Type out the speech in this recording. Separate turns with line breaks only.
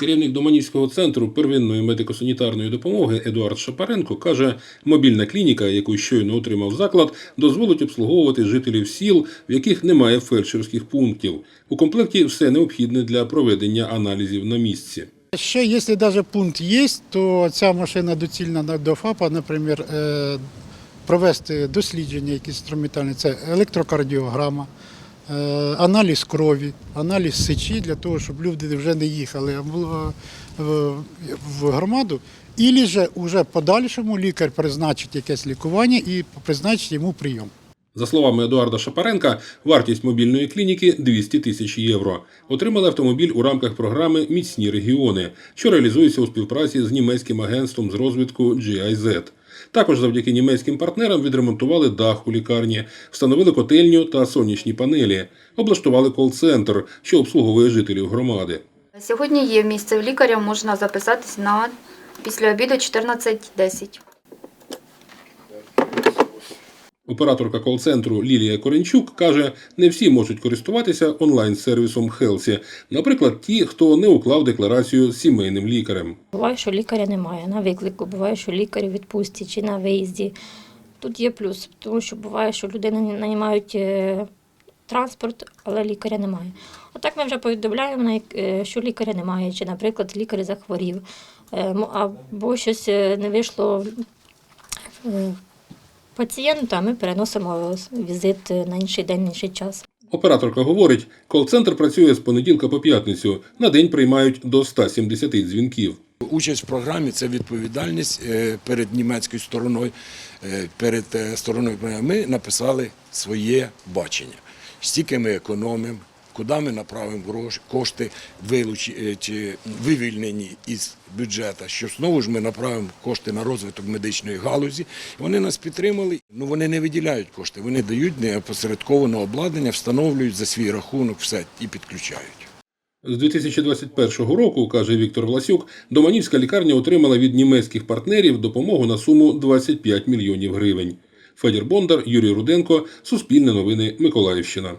Керівник Доманівського центру первинної медико-санітарної допомоги Едуард Шапаренко каже, мобільна клініка, яку щойно отримав заклад, дозволить обслуговувати жителів сіл, в яких немає фельдшерських пунктів. У комплекті все необхідне для проведення аналізів на місці.
Ще, якщо навіть пункт є, то ця машина доцільна на- до ФАПа, наприклад, е, провести дослідження якісь інструментальні, це електрокардіограма, аналіз крові, аналіз сечі для того, щоб люди вже не їхали в, в, громаду. І же уже подальшому лікар призначить якесь лікування і призначить йому прийом.
За словами Едуарда Шапаренка, вартість мобільної клініки 200 тисяч євро. Отримали автомобіль у рамках програми Міцні регіони, що реалізується у співпраці з німецьким агентством з розвитку GIZ. Також завдяки німецьким партнерам відремонтували дах у лікарні, встановили котельню та сонячні панелі, облаштували кол-центр, що обслуговує жителів громади.
Сьогодні є місце в лікаря, можна записатись на після обіду 14.10.
Операторка кол-центру Лілія Коренчук каже, не всі можуть користуватися онлайн-сервісом Хелсі. Наприклад, ті, хто не уклав декларацію з сімейним лікарем.
Буває, що лікаря немає на виклику, буває, що лікар у відпустці чи на виїзді. Тут є плюс, тому що буває, що людини наймають е, транспорт, але лікаря немає. А так ми вже повідомляємо, е, що лікаря немає, чи, наприклад, лікар захворів, е, або щось е, не вийшло е, пацієнту, а ми переносимо візит на інший день, на інший час.
Операторка говорить, кол-центр працює з понеділка по п'ятницю. На день приймають до 170 дзвінків.
Участь в програмі це відповідальність е, перед німецькою стороною, е, перед е, стороною. Ми написали своє бачення. Стільки ми економимо, куди ми направимо кошти вилучі, е, вивільнені із бюджету, що знову ж ми направимо кошти на розвиток медичної галузі. Вони нас підтримали. Ну вони не виділяють кошти, вони дають неопосередковане обладнання, встановлюють за свій рахунок все і підключають.
З 2021 року, каже Віктор Власюк, Доманівська лікарня отримала від німецьких партнерів допомогу на суму 25 мільйонів гривень. Федір Бондар, Юрій Руденко, Суспільне новини, Миколаївщина.